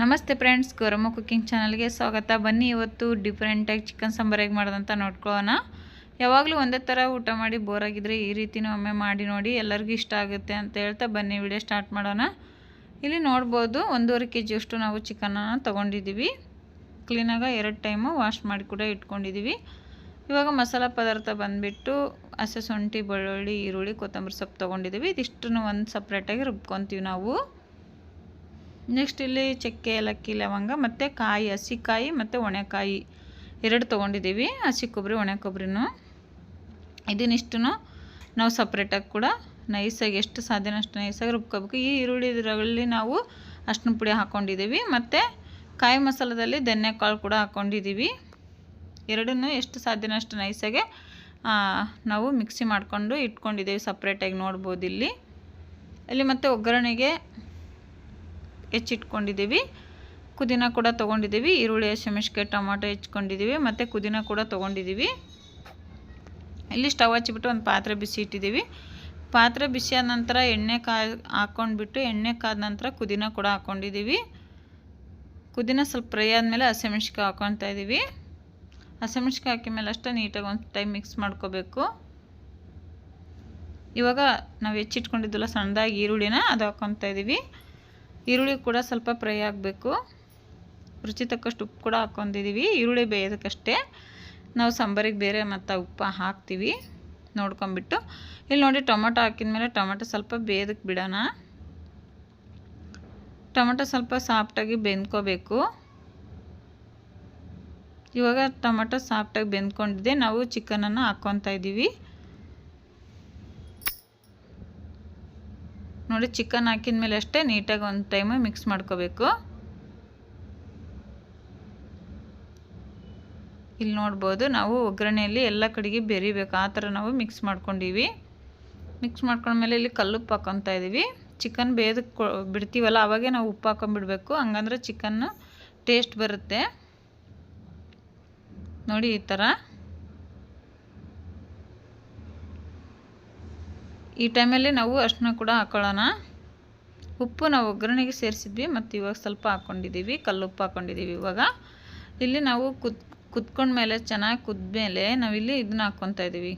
ನಮಸ್ತೆ friends, Gowramma cooking ಚಾನಲ್ಗೆ ಸ್ವಾಗತ. ಬನ್ನಿ ಇವತ್ತು ಡಿಫ್ರೆಂಟಾಗಿ ಚಿಕನ್ ಸಾಂಬಾರು ಹೇಗೆ ಮಾಡೋದಂತ ನೋಡ್ಕೊಳ್ಳೋಣ. ಯಾವಾಗಲೂ ಒಂದೇ ಥರ ಊಟ ಮಾಡಿ ಬೋರ್ ಆಗಿದ್ರೆ ಈ ರೀತಿನೂ ಒಮ್ಮೆ ಮಾಡಿ ನೋಡಿ, ಎಲ್ಲರಿಗೂ ಇಷ್ಟ ಆಗುತ್ತೆ ಅಂತ ಹೇಳ್ತಾ ಬನ್ನಿ, ವಿಡಿಯೋ ಸ್ಟಾರ್ಟ್ ಮಾಡೋಣ. ಇಲ್ಲಿ ನೋಡ್ಬೋದು ಒಂದೂವರೆ ಕೆ ಜಿಯಷ್ಟು ನಾವು ಚಿಕನನ್ನು ತೊಗೊಂಡಿದ್ದೀವಿ. ಕ್ಲೀನಾಗಿ ಎರಡು ಟೈಮು ವಾಶ್ ಮಾಡಿ ಕೂಡ ಇಟ್ಕೊಂಡಿದ್ದೀವಿ. ಇವಾಗ ಮಸಾಲೆ ಪದಾರ್ಥ ಬಂದುಬಿಟ್ಟು ಹಸೆ ಶುಂಠಿ, ಬೆಳ್ಳುಳ್ಳಿ, ಈರುಳ್ಳಿ, ಕೊತ್ತಂಬರಿ ಸೊಪ್ಪು ತೊಗೊಂಡಿದ್ದೀವಿ. ಇದಿಷ್ಟನ್ನು ಒಂದು ಸಪ್ರೇಟಾಗಿ ರುಬ್ಕೊತೀವಿ ನಾವು. ನೆಕ್ಸ್ಟ್ ಇಲ್ಲಿ ಚಕ್ಕೆ, ಏಲಕ್ಕಿ, ಲವಂಗ ಮತ್ತು ಕಾಯಿ ಹಸಿ ಕಾಯಿ ಮತ್ತು ಒಣೆಕಾಯಿ. ಎರಡು ತೊಗೊಂಡಿದ್ದೀವಿ, ಹಸಿ ಕೊಬ್ಬರಿ, ಒಣ ಕೊಬ್ಬರಿನೂ. ಇದನ್ನಿಷ್ಟು ನಾವು ಸಪ್ರೇಟಾಗಿ ಕೂಡ ನೈಸಾಗಿ ಎಷ್ಟು ಸಾಧ್ಯನೋ ಅಷ್ಟು ನೈಸಾಗಿ ರುಬ್ಕೋಬೇಕು. ಈ ಈರುಳ್ಳಿ ಇದರಲ್ಲಿ ನಾವು ಅಷ್ಟನ ಪುಡಿ ಹಾಕ್ಕೊಂಡಿದ್ದೀವಿ ಮತ್ತು ಕಾಯಿ ಮಸಾಲದಲ್ಲಿ ಧನ್ಯಕಾಳು ಕೂಡ ಹಾಕ್ಕೊಂಡಿದ್ದೀವಿ ಎರಡನ್ನೂ ಎಷ್ಟು ಸಾಧ್ಯನೋ ಅಷ್ಟು ನೈಸಾಗೆ ನಾವು ಮಿಕ್ಸಿ ಮಾಡಿಕೊಂಡು ಇಟ್ಕೊಂಡಿದ್ದೀವಿ ಸಪ್ರೇಟಾಗಿ ನೋಡ್ಬೋದು ಇಲ್ಲಿ. ಇಲ್ಲಿ ಮತ್ತು ಒಗ್ಗರಣೆಗೆ ಹೆಚ್ಚಿಟ್ಕೊಂಡಿದ್ದೀವಿ. ಕುದಿನ ಕೂಡ ತೊಗೊಂಡಿದ್ದೀವಿ. ಈರುಳ್ಳಿ ಹಸಿಮೆಣ್ಸಿಕಾಯಿ ಟೊಮಾಟೊ ಹೆಚ್ಕೊಂಡಿದ್ದೀವಿ ಮತ್ತು ಕುದಿನ ಕೂಡ ತೊಗೊಂಡಿದ್ದೀವಿ. ಇಲ್ಲಿ ಸ್ಟವ್ ಹಚ್ಚಿಬಿಟ್ಟು ಒಂದು ಪಾತ್ರೆ ಬಿಸಿ ಇಟ್ಟಿದ್ದೀವಿ. ಪಾತ್ರೆ ಬಿಸಿಯಾದ ನಂತರ ಎಣ್ಣೆ ಕಾ ಹಾಕ್ಕೊಂಡ್ಬಿಟ್ಟು ಎಣ್ಣೆ ಕಾದ ನಂತರ ಕುದಿನ ಕೂಡ ಹಾಕ್ಕೊಂಡಿದ್ದೀವಿ. ಕುದಿನ ಸ್ವಲ್ಪ ಫ್ರೈ ಆದಮೇಲೆ ಹಸಿಮೆಣ್ಸಿಕಾಯಿ ಹಾಕ್ಕೊತಾ ಇದ್ದೀವಿ. ಹಸಿಮೆಣ್ಸಿಕಾಯಿ ಹಾಕಿದ ಮೇಲೆ ಅಷ್ಟೇ ನೀಟಾಗಿ ಒಂದು ಟೈಮ್ ಮಿಕ್ಸ್ ಮಾಡ್ಕೋಬೇಕು. ಇವಾಗ ನಾವು ಹೆಚ್ಚಿಟ್ಕೊಂಡಿದ್ದಲ್ಲ ಸಣ್ಣದಾಗಿ ಈರುಳ್ಳಿನ ಅದು ಹಾಕ್ಕೊತಾ ಇದ್ದೀವಿ. ಈರುಳ್ಳಿ ಕೂಡ ಸ್ವಲ್ಪ ಫ್ರೈ ಆಗಬೇಕು. ರುಚಿ ತಕ್ಕಷ್ಟು ಉಪ್ಪು ಕೂಡ ಹಾಕ್ಕೊಂಡಿದ್ದೀವಿ ಈರುಳ್ಳಿ ಬೇಯೋದಕ್ಕಷ್ಟೇ ನಾವು ಸಾಂಬಾರಿಗೆ ಬೇರೆ ಮತ್ತು ಉಪ್ಪು ಹಾಕ್ತೀವಿ. ನೋಡ್ಕೊಂಬಿಟ್ಟು ಇಲ್ಲಿ ನೋಡಿ ಟೊಮೊಟೊ ಹಾಕಿದ್ಮೇಲೆ ಟೊಮೊಟೊ ಸ್ವಲ್ಪ ಬೇಯೋದಕ್ಕೆ ಬಿಡೋಣ. ಟೊಮೊಟೊ ಸ್ವಲ್ಪ ಸಾಫ್ಟಾಗಿ ಬೆಂದ್ಕೋಬೇಕು. ಇವಾಗ ಟೊಮೊಟೊ ಸಾಫ್ಟಾಗಿ ಬೆಂದ್ಕೊಂಡಿದ್ದೆ. ನಾವು ಚಿಕನನ್ನು ಹಾಕ್ಕೊತಾ ಇದ್ದೀವಿ. ನೋಡಿ ಚಿಕನ್ ಹಾಕಿದ ಮೇಲೆ ಅಷ್ಟೇ ನೀಟಾಗಿ ಒಂದು ಟೈಮು ಮಿಕ್ಸ್ ಮಾಡ್ಕೋಬೇಕು. ಇಲ್ಲಿ ನೋಡ್ಬೋದು, ನಾವು ಒಗ್ಗರಣೆಯಲ್ಲಿ ಎಲ್ಲ ಕಡೆಗೆ ಬೆರಿಬೇಕು. ಆ ಥರ ನಾವು ಮಿಕ್ಸ್ ಮಾಡ್ಕೊಂಡಿವಿ. ಮಿಕ್ಸ್ ಮಾಡ್ಕೊಂಡ್ಮೇಲೆ ಇಲ್ಲಿ ಕಲ್ಲುಪ್ಪು ಹಾಕೊತಾ ಇದ್ದೀವಿ ಚಿಕನ್ ಬೇದಕ್ಕೆ ಬಿಡ್ತೀವಲ್ಲ, ಅವಾಗೆ ನಾವು ಉಪ್ಪು ಹಾಕೊಂಡ್ಬಿಡ್ಬೇಕು ಹಂಗಂದ್ರೆ ಚಿಕನ್ನು ಟೇಸ್ಟ್ ಬರುತ್ತೆ. ನೋಡಿ ಈ ಥರ. ಈ ಟೈಮಲ್ಲಿ ನಾವು ಅಷ್ಟನ್ನ ಕೂಡ ಹಾಕೊಳ್ಳೋಣ. ಉಪ್ಪು ನಾವು ಒಗ್ಗರಣೆಗೆ ಸೇರಿಸಿದ್ವಿ, ಮತ್ತು ಇವಾಗ ಸ್ವಲ್ಪ ಹಾಕ್ಕೊಂಡಿದ್ದೀವಿ ಕಲ್ಲುಪ್ಪು ಹಾಕ್ಕೊಂಡಿದ್ದೀವಿ ಇವಾಗ. ಇಲ್ಲಿ ನಾವು ಕುದ್ ಕುದ್ಕೊಂಡ್ಮೇಲೆ ಚೆನ್ನಾಗಿ ಕುದ್ಮೇಲೆ ನಾವಿಲ್ಲಿ ಇದನ್ನ ಹಾಕ್ಕೊತಾ ಇದ್ದೀವಿ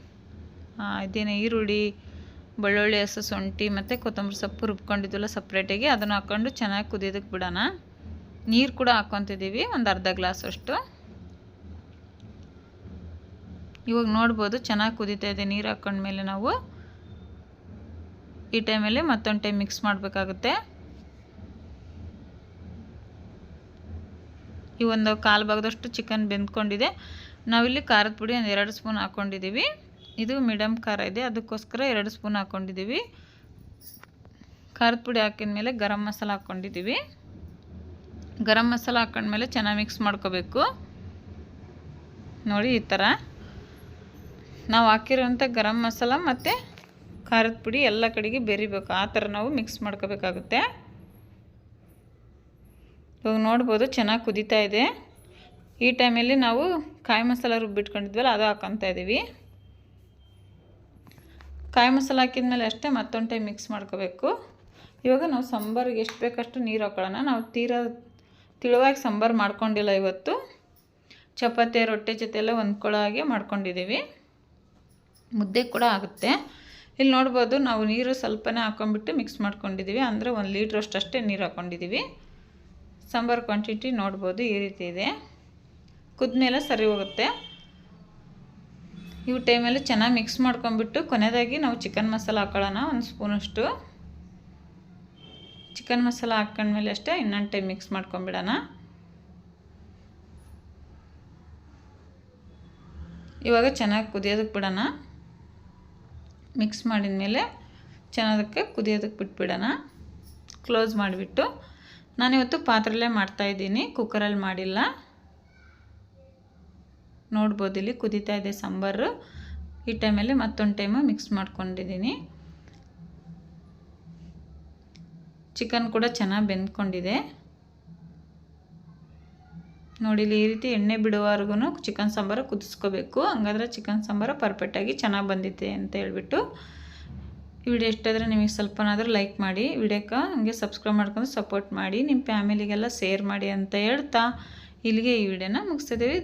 ಇದೇನು ಈರುಳ್ಳಿ, ಬೆಳ್ಳುಳ್ಳಿ, ಹಸು, ಶುಂಠಿ, ಮತ್ತು ಕೊತ್ತಂಬರಿ ಸೊಪ್ಪು ರುಬ್ಕೊಂಡಿದ್ವಲ್ಲ ಸಪ್ರೇಟಾಗಿ, ಅದನ್ನು ಹಾಕ್ಕೊಂಡು ಚೆನ್ನಾಗಿ ಕುದಿಯೋದಕ್ಕೆ ಬಿಡೋಣ. ನೀರು ಕೂಡ ಹಾಕ್ಕೊತಿದ್ದೀವಿ ಒಂದು ಅರ್ಧ ಗ್ಲಾಸ್ ಅಷ್ಟು. ಇವಾಗ ನೋಡ್ಬೋದು, ಚೆನ್ನಾಗಿ ಕುದೀತಾ ಇದೆ ನೀರು ಹಾಕ್ಕೊಂಡ್ಮೇಲೆ ನಾವು. ಈ ಟೈಮಲ್ಲಿ ಮತ್ತೊಂದು ಟೈಮ್ ಮಿಕ್ಸ್ ಮಾಡಬೇಕಾಗುತ್ತೆ. ಈ ಒಂದು ಕಾಲು ಭಾಗದಷ್ಟು ಚಿಕನ್ ಬೆಂದ್ಕೊಂಡಿದೆ. ನಾವಿಲ್ಲಿ ಖಾರದ ಪುಡಿ ಒಂದು ಎರಡು ಸ್ಪೂನ್ ಹಾಕ್ಕೊಂಡಿದ್ದೀವಿ ಇದು ಮೀಡಿಯಮ್ ಖಾರ ಇದೆ. ಅದಕ್ಕೋಸ್ಕರ ಎರಡು ಸ್ಪೂನ್ ಹಾಕ್ಕೊಂಡಿದ್ದೀವಿ ಖಾರದ ಪುಡಿ ಹಾಕಿದ ಮೇಲೆ ಗರಂ ಮಸಾಲ ಹಾಕ್ಕೊಂಡಿದ್ದೀವಿ ಗರಂ ಮಸಾಲ ಹಾಕೊಂಡ್ಮೇಲೆ ಚೆನ್ನಾಗಿ ಮಿಕ್ಸ್ ಮಾಡ್ಕೋಬೇಕು. ನೋಡಿ ಈ ಥರ. ನಾವು ಹಾಕಿರೋಂಥ ಗರಂ ಮಸಾಲ ಮತ್ತು ಖಾರದ ಪುಡಿ ಎಲ್ಲ ಕಡೆಗೆ ಬೆರಿಬೇಕು. ಆ ಥರ ನಾವು ಮಿಕ್ಸ್ ಮಾಡ್ಕೋಬೇಕಾಗುತ್ತೆ. ಇವಾಗ ನೋಡ್ಬೋದು ಚೆನ್ನಾಗಿ ಕುದೀತಾ ಇದೆ. ಈ ಟೈಮಲ್ಲಿ ನಾವು ಕಾಯಿ ಮಸಾಲ ರುಬ್ಬಿಟ್ಕೊಂಡಿದ್ವಲ್ಲ ಅದು ಹಾಕೊತಾ ಇದ್ದೀವಿ. ಕಾಯಿ ಮಸಾಲ ಹಾಕಿದ್ಮೇಲೆ ಅಷ್ಟೇ ಮತ್ತೊಂದು ಟೈಮ್ ಮಿಕ್ಸ್ ಮಾಡ್ಕೋಬೇಕು. ಇವಾಗ ನಾವು ಸಾಂಬಾರಿಗೆ ಎಷ್ಟು ಬೇಕಷ್ಟು ನೀರು ಹಾಕೊಳ್ಳೋಣ. ನಾವು ತೀರಾ ತಿಳುವಾಗಿ ಸಾಂಬಾರು ಮಾಡ್ಕೊಂಡಿಲ್ಲ ಇವತ್ತು. ಚಪಾತಿ, ರೊಟ್ಟಿ ಜೊತೆಲ್ಲ ಹೊಂದ್ಕೊಳ್ಳೋ ಹಾಗೆ ಮಾಡ್ಕೊಂಡಿದ್ದೀವಿ. ಮುದ್ದೆ ಕೂಡ ಆಗುತ್ತೆ. ಇಲ್ಲಿ ನೋಡ್ಬೋದು ನಾವು ನೀರು ಸ್ವಲ್ಪನೇ ಹಾಕೊಂಡ್ಬಿಟ್ಟು ಮಿಕ್ಸ್ ಮಾಡ್ಕೊಂಡಿದ್ದೀವಿ. ಅಂದರೆ ಒಂದು ಲೀಟ್ರಷ್ಟು ಅಷ್ಟೇ ನೀರು ಹಾಕ್ಕೊಂಡಿದ್ದೀವಿ ಸಾಂಬಾರು ಕ್ವಾಂಟಿಟಿ ನೋಡ್ಬೋದು ಈ ರೀತಿ ಇದೆ. ಕುದ್ಮೇಲೆ ಸರಿ ಹೋಗುತ್ತೆ. ಇವು ಟೈಮಲ್ಲಿ ಚೆನ್ನಾಗಿ ಮಿಕ್ಸ್ ಮಾಡ್ಕೊಂಬಿಟ್ಟು ಕೊನೆಯದಾಗಿ ನಾವು ಚಿಕನ್ ಮಸಾಲ ಹಾಕೊಳ್ಳೋಣ, ಒಂದು ಸ್ಪೂನಷ್ಟು ಚಿಕನ್ ಮಸಾಲ ಹಾಕ್ಕೊಂಡ್ಮೇಲೆ ಅಷ್ಟೇ ಇನ್ನೊಂದು ಟೈಮ್ ಮಿಕ್ಸ್ ಮಾಡ್ಕೊಂಬಿಡೋಣ ಇವಾಗ ಚೆನ್ನಾಗಿ ಕುದಿಯೋದಕ್ಕೆ ಬಿಡೋಣ. ಮಿಕ್ಸ್ ಮಾಡಿದ ಮೇಲೆ ಚೆನ್ನಾಗಕ್ಕೆ ಕುದಿಯೋದಕ್ಕೆ ಬಿಟ್ಬಿಡೋಣ. ಕ್ಲೋಸ್ ಮಾಡಿಬಿಟ್ಟು ನಾನಿವತ್ತು ಪಾತ್ರೆಯಲ್ಲೇ ಮಾಡ್ತಾಯಿದ್ದೀನಿ ಕುಕ್ಕರಲ್ಲಿ ಮಾಡಿಲ್ಲ. ನೋಡ್ಬೋದು ಇಲ್ಲಿ ಕುದೀತಾ ಇದೆ ಸಾಂಬಾರು. ಈ ಟೈಮಲ್ಲಿ ಮತ್ತೊಂದು ಟೈಮು ಮಿಕ್ಸ್ ಮಾಡ್ಕೊಂಡಿದ್ದೀನಿ. ಚಿಕನ್ ಕೂಡ ಚೆನ್ನಾಗಿ ಬೆಂದ್ಕೊಂಡಿದೆ. ನೋಡಿ ಇಲ್ಲಿ ಈ ರೀತಿ ಎಣ್ಣೆ ಬಿಡುವವರೆಗೂ ಚಿಕನ್ ಸಾಂಬಾರು ಕುದಿಸ್ಕೋಬೇಕು. ಹಂಗಾದ್ರೆ ಚಿಕನ್ ಸಾಂಬಾರು ಪರ್ಫೆಕ್ಟಾಗಿ ಚೆನ್ನಾಗಿ ಬಂದಿದೆ ಅಂತ ಹೇಳ್ಬಿಟ್ಟು ವಿಡಿಯೋ ಇಷ್ಟಾದರೆ ನಿಮಗೆ ಸ್ವಲ್ಪನಾದರೂ ಲೈಕ್ ಮಾಡಿ. ವಿಡಿಯೋಕ್ಕೆ ಹಂಗೆ ಸಬ್ಸ್ಕ್ರೈಬ್ ಮಾಡ್ಕೊಂಡು ಸಪೋರ್ಟ್ ಮಾಡಿ. ನಿಮ್ಮ ಫ್ಯಾಮಿಲಿಗೆಲ್ಲ ಶೇರ್ ಮಾಡಿ ಅಂತ ಹೇಳ್ತಾ ಇಲ್ಲಿಗೆ ಈ ವಿಡಿಯೋನ ಮುಗಿಸ್ತಿದ್ದೀವಿ